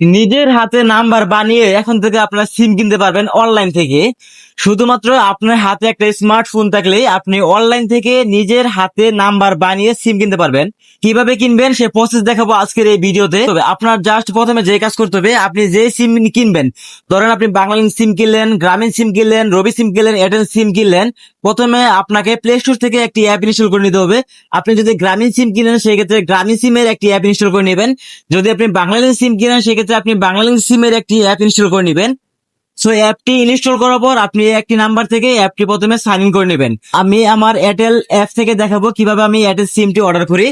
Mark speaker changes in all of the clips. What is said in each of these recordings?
Speaker 1: নিজের হাতে নাম্বার বানিয়ে এখন থেকে আপনার সিম কিনতে পারবেন অনলাইন থেকে। শুধুমাত্র আপনার হাতে একটা স্মার্টফোন থাকলে আপনি অনলাইন থেকে নিজের হাতে নাম্বার বানিয়ে সিম কিনতে পারবেন। কীভাবে কিনবেন সে প্রসেস দেখাবো আজকের এই ভিডিওতে। তবে আপনার জাস্ট প্রথমে যে কাজ করতে হবে, আপনি যে সিম কিনবেন, ধরেন আপনি বাংলালিন সিম কিনলেন, গ্রামীণ সিম কিনলেন, রবি সিম কিনলেন, এয়ারটেল সিম কিনলেন, প্রথমে আপনাকে প্লে স্টোর থেকে একটি অ্যাপ ইনস্টল করে নিতে হবে। আপনি যদি গ্রামীণ সিম কিনেন, সেক্ষেত্রে গ্রামীণ সিমের একটি অ্যাপ ইনস্টল করে নেবেন। যদি আপনি বাংলালিন সিম কিনেন, সেক্ষেত্রে আপনি বাংলালিন সিমের একটি অ্যাপ ইনস্টল করে নেবেন। সো অ্যাপটি ইনস্টল করার পর আপনি একটি নাম্বার থেকে অ্যাপটি প্রথমে সাইন ইন করে নেবেন। আমি আমার এয়ারটেল অ্যাপ থেকে দেখাবো কীভাবে আমি এয়ারটেল সিমটি অর্ডার করি।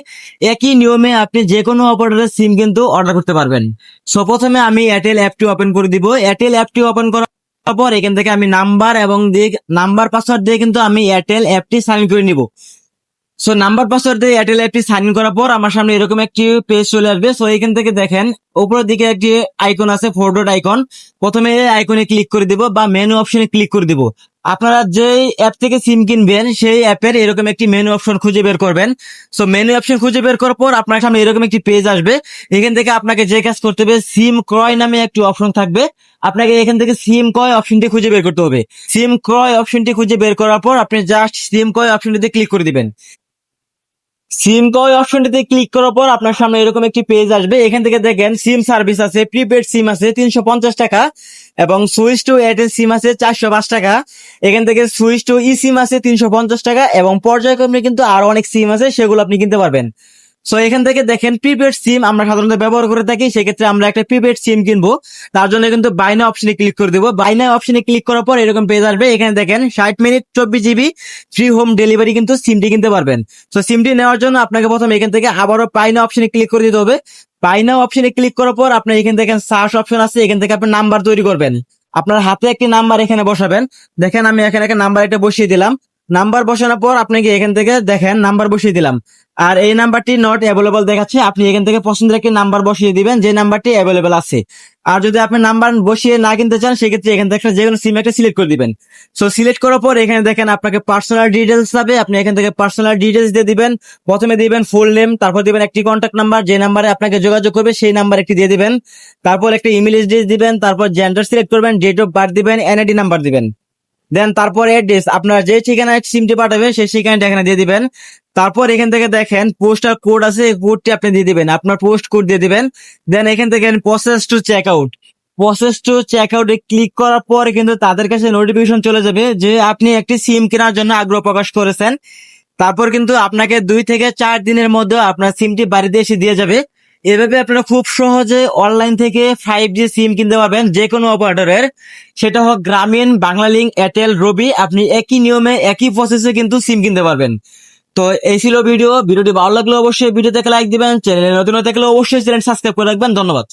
Speaker 1: একই নিয়মে আপনি যে কোনো অপারেটরের সিম কিন্তু অর্ডার করতে পারবেন। সো প্রথমে আমি এয়ারটেল অ্যাপটি ওপেন করে দিব। এয়ারটেল অ্যাপটি ওপেন করার পর এখান থেকে আমি নাম্বার এবং নাম্বার পাসওয়ার্ড দিয়ে কিন্তু আমি এয়ারটেল অ্যাপটি সাইন করে নিব। সো নাম্বার পাসওয়ার্ড দিয়ে এয়ারটেল অ্যাপটি সাইন ইন করার পর আমার সামনে এরকম একটি পেজ চলে আসবে। সো এখান থেকে দেখেন, উপরের দিকে একটি আইকন আছে ফোর ডট আইকন প্রথমে এই আইকনে ক্লিক করে দিব বা মেনু অপশনে ক্লিক করে দিব। আপনারা যে অ্যাপ থেকে সিম কিনবেন, সেই অ্যাপের এরকম একটি মেনু অপশন খুঁজে বের করবেন। সো মেনু অপশন খুঁজে বের করার পর আপনার সামনে এরকম একটি পেজ আসবে। এখান থেকে আপনাকে যে কাজ করতে হবে সিম ক্রয় নামে একটি অপশন থাকবে। আপনাকে এখান থেকে সিম ক্রয় অপশনটি খুঁজে বের করতে হবে। সিম ক্রয় অপশনটি খুঁজে বের করার পর আপনি জাস্ট সিম ক্রয় অপশনটিতে ক্লিক করে দিবেন। সিম কয় অপশনটিতে ক্লিক করার পর আপনার সামনে এরকম একটি পেজ আসবে। এখান থেকে দেখেন সিম সার্ভিস আছে প্রিপেড সিম আছে, তিনশো পঞ্চাশ টাকা এবং সুইচ টু এয়ারটেল সিম আছে, চারশো পাঁচ টাকা। এখান থেকে সুইচ টু ই সিম আছে, তিনশো পঞ্চাশ টাকা এবং পর্যায়ক্রমে কিন্তু আরও অনেক সিম আছে, সেগুলো আপনি কিনতে পারবেন। সো এখান থেকে দেখেন প্রিপেড সিম আমরা সাধারণত ব্যবহার করে থাকি, সেক্ষেত্রে আমরা একটা প্রিপেড সিম কিনবো। তার জন্য কিন্তু বাইনা অপশনে ক্লিক করে দেবো। বাইনা অপশনে ক্লিক করার পর এরকম পেজ আসবে। এখানে দেখেন ষাট মিনিট, চব্বিশ জিবি ফ্রি হোম ডেলিভারি কিন্তু সিমটি কিনতে পারবেন। তো সিমটি নেওয়ার জন্য আপনাকে প্রথমে এখান থেকে আবারও পাইনা অপশনে ক্লিক করে দিতে হবে। পাইনা অপশনে ক্লিক করার পর আপনি এখান থেকে সার্চ অপশন আছে। এখান থেকে আপনি নাম্বার তৈরি করবেন। আপনার হাতে একটি নাম্বার এখানে বসাবেন। দেখেন আমি এখানে একটা নাম্বার একটা বসিয়ে দিলাম। নাম্বার বসানোর পর আপনাকে এখান থেকে দেখেন, নাম্বার বসিয়ে দিলাম। আর এই নাম্বারটি নট অ্যাভেলেবল দেখাচ্ছে, আপনি এখান থেকে পছন্দের একটি নাম্বার বসিয়ে দিবেন, যে নাম্বারটি অ্যাভেলেবল আছে। আর যদি আপনি নাম্বার বসিয়ে না কিনতে চান, সেক্ষেত্রে এখান থেকে যে কোনো সিম একটা সিলেক্ট করে দিবেন। সো সিলেক্ট করার পর এখানে দেখেন আপনাকে পার্সোনাল ডিটেলস যাবে আপনি এখান থেকে পার্সোনাল ডিটেলস দিয়ে দিবেন। প্রথমে দিবেন ফুল নেম তারপর দিবেন একটি কন্ট্যাক্ট নাম্বার যে নাম্বারে আপনাকে যোগাযোগ করবে, সেই নাম্বার একটি দিয়ে দিবেন। তারপর একটা ইমেল এড্রেস দিবেন, তারপর জেন্ডার সিলেক্ট করবেন ডেট অফ বার্থ দিবেন এনআইডি নাম্বার দিবেন। দেন তারপর অ্যাড্রেস আপনার যে ঠিকানায় সিমটি পাঠাবেন, সেই ঠিকানাটা এখানে দিয়ে দিবেন। তারপর এখান থেকে দেখেন পোস্টার কোড আছে, এই কোডটি আপনি দিয়ে দিবেন। আপনার পোস্ট কোড দিয়ে দিবেন। দেন এখান থেকে process to check out process to check আউটে ক্লিক করার পর কিন্তু তাদের কাছে নোটিফিকেশন চলে যাবে যে আপনি একটি সিম কেনার জন্য আগ্রহ প্রকাশ করেছেন। তারপর কিন্তু আপনাকে দুই থেকে চার দিনের মধ্যে আপনার সিমটি বাড়িতে এসে দিয়ে যাবে। এভাবে আপনারা খুব সহজে অনলাইন থেকে ফাইভ জি সিম কিনতে পারবেন যে কোনো অপারেটরের সেটা হোক গ্রামীণ বাংলালিংক এয়ারটেল রবি আপনি একই নিয়মে, একই প্রসেসে কিন্তু সিম কিনতে পারবেন। তো এই ছিল ভিডিও ভিডিওটি ভালো লাগলে অবশ্যই ভিডিও থেকে লাইক দিবেন চ্যানেলে নতুন থাকলে অবশ্যই চ্যানেল সাবস্ক্রাইব করে রাখবেন। ধন্যবাদ।